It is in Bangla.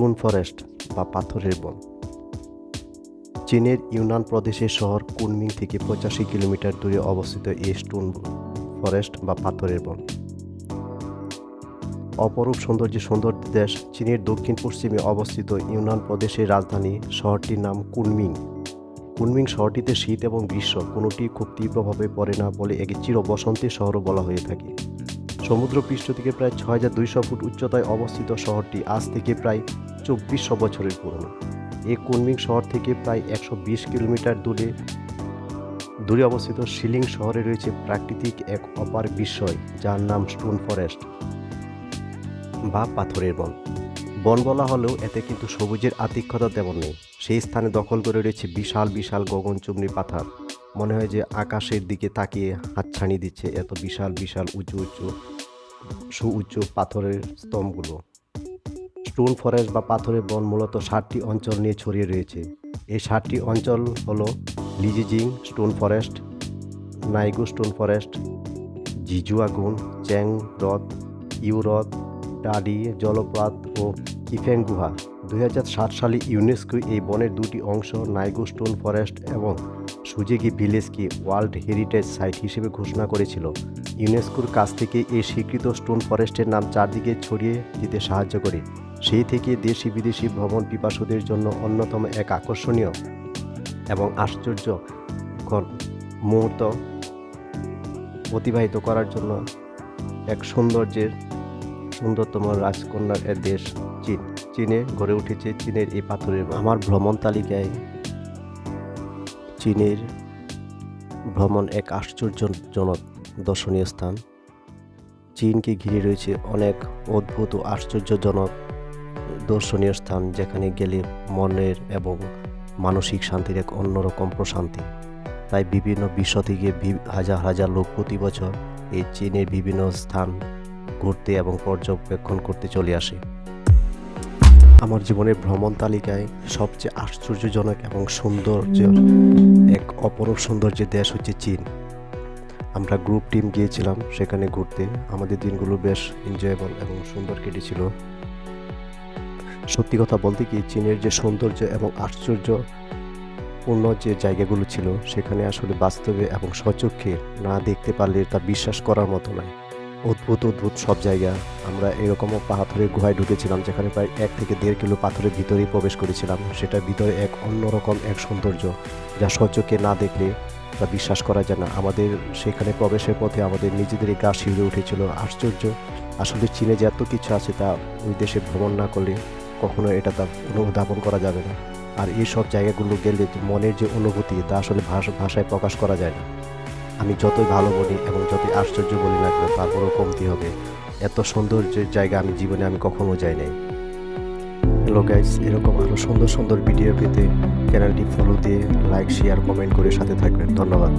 স্টোন ফরেস্ট বা পাথরের বন। চীনের ইউনান প্রদেশের শহর কুনমিং থেকে পঁচাশি কিলোমিটার দূরে অবস্থিত এই স্টোন ফরেস্ট বা পাথরের বন। অপরূপ সৌন্দর্যে সুন্দর দেশ চীনের দক্ষিণ পশ্চিমে অবস্থিত ইউনান প্রদেশের রাজধানী শহরটির নাম কুনমিং। কুনমিং শহরটিতে শীত এবং গ্রীষ্ম কোনোটি খুব তীব্রভাবে পড়ে না বলে একে চির বসন্তের শহরও বলা হয়ে থাকে। সমুদ্রপৃষ্ঠ থেকে প্রায় ছয় হাজার দুইশো ফুট উচ্চতায় অবস্থিত শহরটি আজ থেকে প্রায় চব্বিশশো বছরের পুরনো। এই কুনমিং শহর থেকে প্রায় একশো বিশ কিলোমিটার দূরে দূরে অবস্থিত শিলিং শহরে রয়েছে প্রাকৃতিক এক অপার বিস্ময়, যার নাম স্টোন ফরেস্ট বা পাথরের বন। বন বলা হলেও এতে কিন্তু সবুজের আতিক্ষতা তেমন নেই। সেই স্থানে দখল করে রয়েছে বিশাল বিশাল গগনচুম্বী পাথর। মনে হয় যে আকাশের দিকে তাকিয়ে হাতছানি দিচ্ছে এত বিশাল বিশাল উঁচু উঁচু সুউচ্চ পাথরের স্তম্ভগুলো। স্টোন ফরেস্ট বা পাথরের বন মূলত ষাটটি অঞ্চল নিয়ে ছড়িয়ে রয়েছে। এই ষাটটি অঞ্চল হলো লিজিজিং stone forest, Naigu stone forest, জিজুয়াগুন, Chang হ্রদ ইউরদ ডাডি জলপ্রাত ও কিফেং গুহা দু হাজার সাত সালে ইউনেস্কো এই বনের দুটি অংশ নাইগু স্টোন ফরেস্ট এবং সুজেগি ভিলেজকে ওয়ার্ল্ড হেরিটেজ সাইট হিসেবে ঘোষণা করেছিল। ইউনেস্কোর কাছ থেকে এই স্বীকৃত স্টোন ফরেস্টের নাম চারদিকে ছড়িয়ে দিতে সাহায্য করে। সেই থেকে দেশি বিদেশি ভ্রমণ পিপাসুদের জন্য অন্যতম এক আকর্ষণীয় এবং আশ্চর্য মুহূর্ত অতিবাহিত করার জন্য এক সৌন্দর্যের সুন্দরতম রাজকন্যার এর দেশ চীন। চীনে গড়ে উঠেছে চীনের এই পাথরের আমার ভ্রমণ তালিকায় চীনের ভ্রমণ এক আশ্চর্যজনক দর্শনীয় স্থান। চীনকে ঘিরে রয়েছে অনেক অদ্ভুত ও আশ্চর্যজনক দর্শনীয় স্থান যেখানে গেলে মনের এবং মানসিক শান্তির এক অন্যরকম প্রশান্তি। তাই বিভিন্ন বিশ্ব থেকে হাজার হাজার লোক প্রতি বছর এই চীনের বিভিন্ন স্থান ঘুরতে এবং পর্যবেক্ষণ করতে চলে আসে। আমার জীবনের ভ্রমণ তালিকায় সবচেয়ে আশ্চর্যজনক এবং সৌন্দর্য এক অপরূপ সৌন্দর্যের দেশ হচ্ছে চীন। আমরা গ্রুপ টিম গিয়েছিলাম সেখানে ঘুরতে। আমাদের দিনগুলো বেশ এনজয়েবল এবং সুন্দর কেটেছিল। সত্যি কথা বলতে কি চীনের যে সৌন্দর্য এবং আশ্চর্যপূর্ণ যে জায়গাগুলো ছিল, সেখানে আসলে বাস্তবে এবং সচক্ষে না দেখতে পারলে তা বিশ্বাস করার মতো নয় অদ্ভুত অদ্ভুত সব জায়গা। আমরা এরকমও পাথরের গুহায় ঢুকেছিলাম, যেখানে প্রায় এক থেকে দেড় কিলো পাথরের ভিতরেই প্রবেশ করেছিলাম। সেটার ভিতরে এক অন্যরকম এক সৌন্দর্য, যা সচক্ষে না দেখলে তা বিশ্বাস করা যায় না। আমাদের সেখানে প্রবেশের পথে আমাদের নিজেদেরই গা শিউরে উঠেছিল। আশ্চর্য, আসলে চীনে যে এত কিছু আছে তা ওই দেশে ভ্রমণ না করলে কখনো এটা অনুধাবন করা যাবে না। আর এই সব জায়গাগুলো গেলে মনের যে অনুভূতি, তা আসলে ভাষা, ভাষায় প্রকাশ করা যায় না। আমি যতই ভালো বলি এবং যতই আশ্চর্য বলি না কেন তারপরেও কমতি হবে। এত সৌন্দর্যের জায়গা আমি জীবনে আমি কখনো যাই নাই। হ্যালো গাইস এরকম আরও সুন্দর সুন্দর ভিডিও পেতে চ্যানেলটি ফলো দিয়ে লাইক শেয়ার কমেন্ট করে সাথে থাকবেন। ধন্যবাদ।